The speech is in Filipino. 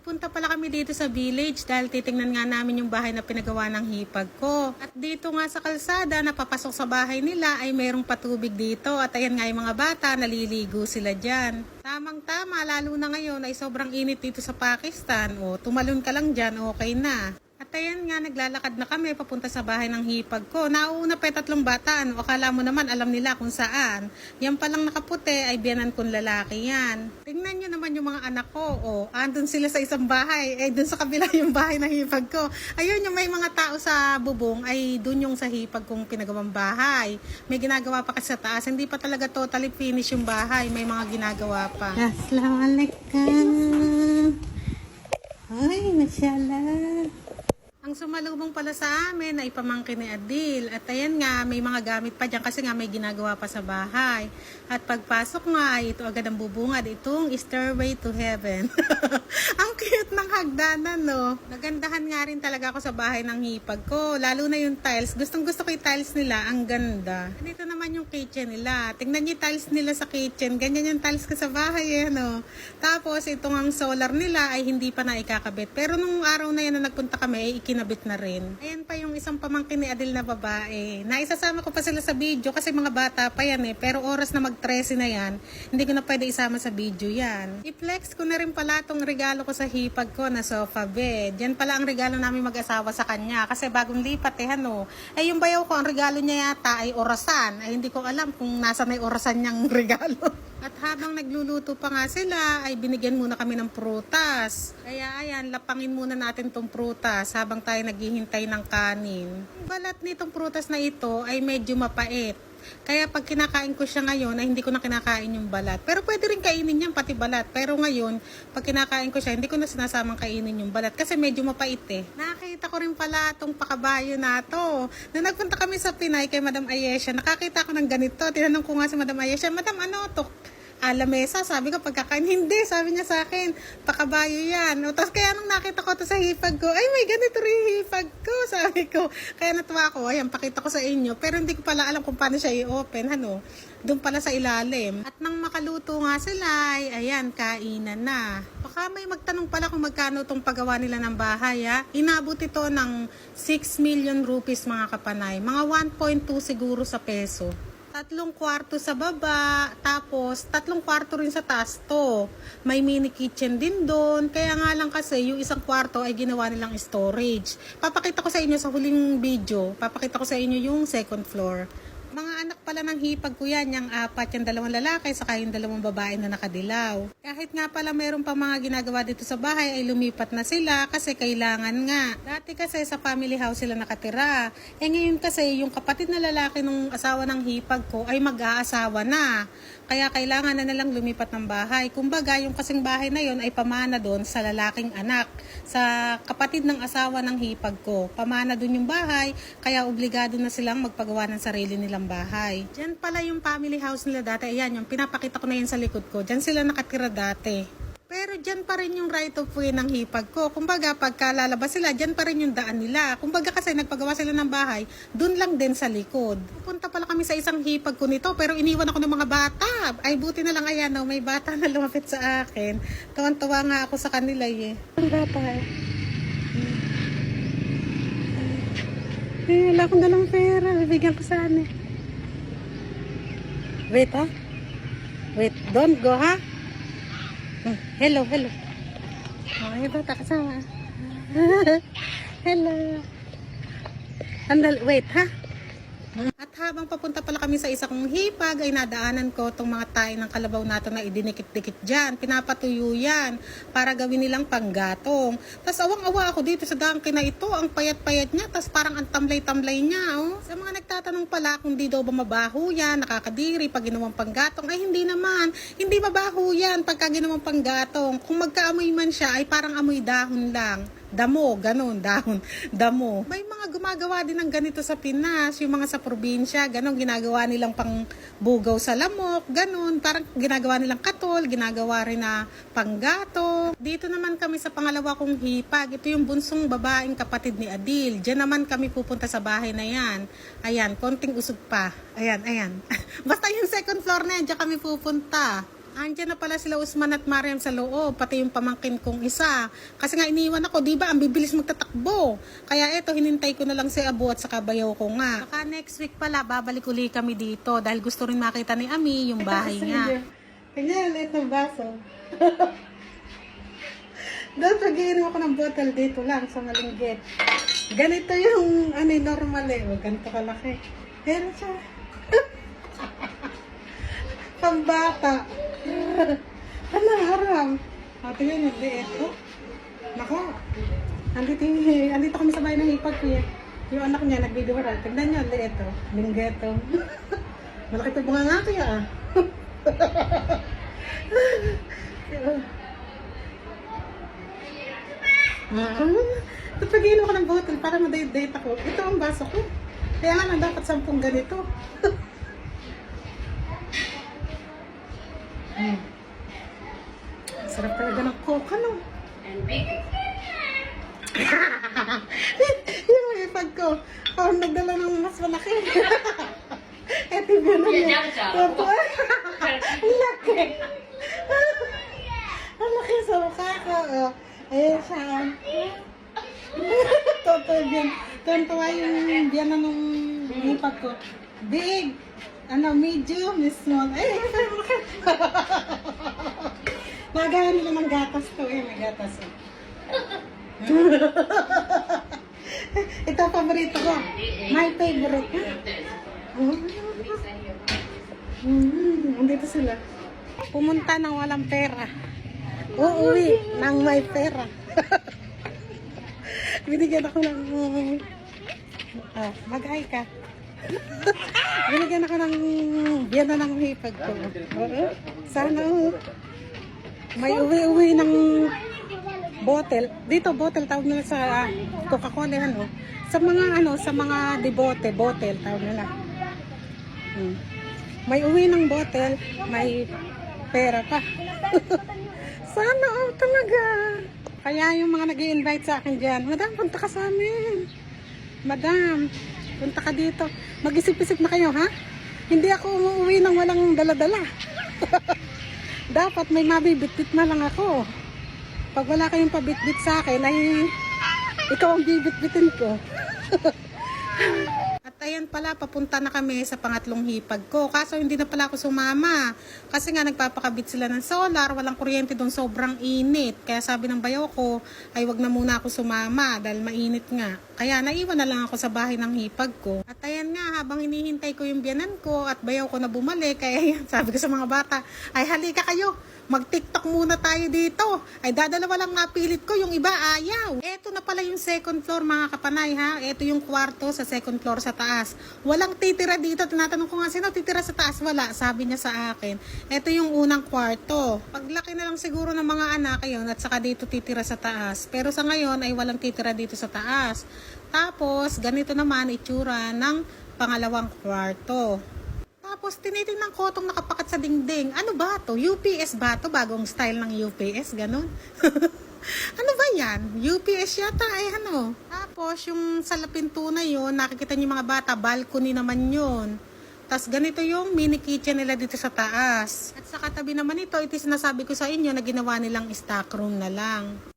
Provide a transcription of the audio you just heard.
Punta pala kami dito sa village dahil titingnan nga namin yung bahay na pinagawa ng hipag ko. At dito nga sa kalsada, napapasok sa bahay nila ay mayroong patubig dito. At ayan nga yung mga bata, naliligo sila dyan. Tamang-tama, lalo na ngayon ay sobrang init dito sa Pakistan. O, tumalon ka lang dyan, okay na. At ayan nga, naglalakad na kami papunta sa bahay ng hipag ko. Nauuna pa tatlong bata, ano, akala mo naman alam nila kung saan. Yan palang nakaputi ay biyanan kong lalaki yan. Tingnan nyo naman yung mga anak ko. O, andun sila sa isang bahay. Eh, dun sa kabila yung bahay ng hipag ko. Ayun, yung may mga tao sa bubong ay dun yung sa hipag kong pinagawang bahay. May ginagawa pa kasi sa taas. Hindi pa talaga totally finish yung bahay. May mga ginagawa pa. Assalamualaikum. Ay, mashallah. Ang sumalubong pala sa amin ay pamangkin ni Adil. At ayan nga, may mga gamit pa dyan kasi nga may ginagawa pa sa bahay. At pagpasok nga, ito agad ang bubungad. Itong Stairway to Heaven. ang cute ng hagdanan, no? Nagandahan nga rin talaga ako sa bahay ng hipag ko. Lalo na yung tiles. Gustong gusto ko yung tiles nila. Ang ganda. Dito naman yung kitchen nila. Tingnan niyo yung tiles nila sa kitchen. Ganyan yung tiles ko sa bahay, eh, no? Tapos, itong ang solar nila ay hindi pa na ikakabit. Pero nung araw na yan na nagpunta kami, ay ikinabit na rin. Ayan pa yung isang pamangkin ni Adil na babae. Naisasama ko pa sila sa video kasi mga bata pa yan eh. Pero oras na mag-13 na yan, hindi ko na pwede isama sa video yan. I-flex ko na rin pala tong regalo ko sa hipag ko na sofa bed. Yan pala ang regalo namin mag-asawa sa kanya. Kasi bagong lipat eh, ano. Eh yung bayaw ko, ang regalo niya yata ay orasan. Ay hindi ko alam kung nasa may orasan niyang regalo. At habang nagluluto pa nga sila, ay binigyan muna kami ng prutas. Kaya ayan, lapangin muna natin tong prutas habang tayo naghihintay ng kanin. Balat nitong prutas na ito ay medyo mapait. Kaya pag kinakain ko siya ngayon, ay hindi ko na kinakain yung balat. Pero pwede rin kainin yan, pati balat. Pero ngayon, pag kinakain ko siya, hindi ko na sinasamang kainin yung balat. Kasi medyo mapait eh. Nakita ko rin pala itong pakabayo na to. Nung nagpunta kami sa Pinay kay Madam Ayesha, nakakita ko ng ganito. Tinanong ko nga si Madam Ayesha, Madam ano to? Ah, lamesa. Sabi ko, pagkakain, hindi. Sabi niya sa akin, pakabayo yan. O, tapos kaya nung nakita ko to sa hipag ko, ay, may ganito rin hipag ko. Sabi ko, kaya natuwa ako, ayan, pakita ko sa inyo. Pero hindi ko pala alam kung paano siya i-open, ano. Doon pala sa ilalim. At nang makaluto nga sila, ay, ayan, kainan na. Baka may magtanong pala kung magkano itong paggawa nila ng bahay, ha. Inabot ito ng 6 million rupees, mga kapanay. Mga 1.2 siguro sa peso. Tatlong kwarto sa baba, tapos tatlong kwarto rin sa taas to. May mini kitchen din doon. Kaya nga lang kasi yung isang kwarto ay ginawa nilang storage. Papakita ko sa inyo sa huling video, papakita ko sa inyo yung second floor. Mga anak pala ng hipag ko yan, yung apat, yung dalawang lalaki, saka yung dalawang babae na nakadilaw. Kahit nga pala meron pa mga ginagawa dito sa bahay, ay lumipat na sila kasi kailangan nga. Dati kasi sa family house sila nakatira. Eh ngayon kasi yung kapatid na lalaki ng asawa ng hipag ko ay mag-aasawa na. Kaya kailangan na nilang lumipat ng bahay. Kumbaga, yung kasing bahay na yon ay pamana doon sa lalaking anak, sa kapatid ng asawa ng hipag ko. Pamana doon yung bahay, kaya obligado na silang magpagawa ng sarili nilang bahay. Diyan pala yung family house nila dati. Ayan, yung pinapakita ko na yan sa likod ko. Diyan sila nakatira dati. Pero dyan pa rin yung right of way ng hipag ko. Kumbaga, pagka lalabas sila, dyan pa rin yung daan nila. Kumbaga kasi nagpagawa sila ng bahay, dun lang din sa likod. Pupunta pala kami sa isang hipag ko nito, pero iniwan ako ng mga bata. Ay, buti na lang ayan, no, may bata na lumapit sa akin. Tuwan-tuwa nga ako sa kanila eh. Ang bata eh. Eh, wala akong dalang pera. Bibigyan ko sana eh. Wait ha. Wait, don't go ha. Hello, hello. Oh, may bata kasama. hello. Andal, wait ha. At habang papunta pala kami sa isa kong hipag, ay nadaanan ko itong mga tayo ng kalabaw nato na idinikit-dikit dyan. Pinapatuyo yan para gawin nilang panggatong. Tapos awang-awa ako dito sa dangke na ito. Ang payat-payat niya, tapos parang ang tamlay-tamlay niya. Oh. Sa mga nagtatanong pala kung di daw ba mabaho yan, nakakadiri pag ginawang panggatong, ay hindi naman. Hindi mabaho yan pagka ginawang panggatong. Kung magkaamoy man siya, ay parang amoy dahon lang. Damo, ganun, dahon, damo. May mga gumagawa din ng ganito sa Pinas, yung mga sa probinsya, ganun, ginagawa nilang pang bugaw sa lamok, ganun, parang ginagawa nilang katol, ginagawa rin na panggato. Dito naman kami sa pangalawa kong hipag, ito yung bunsong babaeng kapatid ni Adil. Diyan naman kami pupunta sa bahay na yan. Ayan, konting usog pa. Ayan, ayan. Basta yung second floor na yan, diyan kami pupunta. Andiyan na pala sila Usman at Mariam sa loob, pati yung pamangkin kong isa. Kasi nga iniwan ako, di ba? Ang bibilis magtatakbo. Kaya eto, hinintay ko na lang si Abu at saka bayaw ko nga. Baka next week pala, babalik uli kami dito dahil gusto rin makita ni Ami yung bahay niya. Kanya, ulit ng baso. Doon, pag-iinom ako ng bottle dito lang sa malinggit. Ganito yung ano, normal eh. Huwag ganito kalaki. Pero siya. Pambata. Ano, haram. O, tingnan yung liit. Oh. Nako. Andito, andito kami sa bahay ng hipag ko eh. Yung anak niya, nagbibiwaral. Tignan niyo, liit oh. Linggeto. Malaki pa bunga nga kaya ah. Ah, Ito pag ko ng bottle para madate-date ako. Ito ang baso ko. Kaya nga lang dapat sampung ganito. Hmm. Sarap talaga ng coca, no? yung ipag ko. Oh, nagdala ng mas malaki. Eto yun na niya. Opo. Ang laki. Ang laki sa mukha ko. Oh. Ayan siya. Totoo yun. Tuntua yung biyan nung ipag ko. Big. Ano, medium, small. Ay. Nagahan nila ng gatas to eh. May gatas eh. Ito paborito ko. My favorite. Mm, andito sila. Pumunta ng walang pera. Uuwi ng may pera. Binigyan ako ng... Ah, mag-ay ka. Binigyan ako ng biyana ng hipag ko. Oo. Sana oh. May uwi-uwi ng bottle. Dito bottle tawag nila sa ah, Coca-Cola ano. Sa mga ano, sa mga debote, bottle tawag nila. Hmm. May uwi ng bottle, may pera pa. Sana oh, talaga. Kaya yung mga nag invite sa akin dyan, Madam, punta ka sa amin. Madam, punta ka dito. Mag-isip-isip na kayo, ha? Hindi ako umuwi ng walang dala-dala. Dapat may mabibitbit na lang ako. Pag wala kayong pabitbit sa akin, ay ikaw ang bibitbitin ko. At ayan pala, papunta na kami sa pangatlong hipag ko. Kaso hindi na pala ako sumama. Kasi nga nagpapakabit sila ng solar, walang kuryente doon, sobrang init. Kaya sabi ng bayaw ko, ay wag na muna ako sumama dahil mainit nga. Kaya naiwan na lang ako sa bahay ng hipag ko. At ayan nga, habang hinihintay ko yung biyanan ko at bayaw ko na bumalik, kaya yan, sabi ko sa mga bata, ay halika kayo, mag-tiktok muna tayo dito. Ay dadalawa lang nga pilit ko, yung iba ayaw. Eto na pala yung second floor mga kapanay ha. Eto yung kwarto sa second floor sa taas. Walang titira dito. Tinatanong ko nga sino titira sa taas. Wala. Sabi niya sa akin. Eto yung unang kwarto. Paglaki na lang siguro ng mga anak yun at saka dito titira sa taas. Pero sa ngayon ay walang titira dito sa taas. Tapos ganito naman itsura ng pangalawang kwarto. Tapos tinitingnan ko itong nakapakat sa dingding. Ano ba to? UPS ba to? Bagong style ng UPS, ganun. ano ba yan? UPS yata ay ano. Tapos yung sa lapinto na yun, nakikita niyo mga bata, balcony naman yun. Tapos ganito yung mini kitchen nila dito sa taas. At sa katabi naman ito, ito yung sinasabi ko sa inyo na ginawa nilang stock room na lang.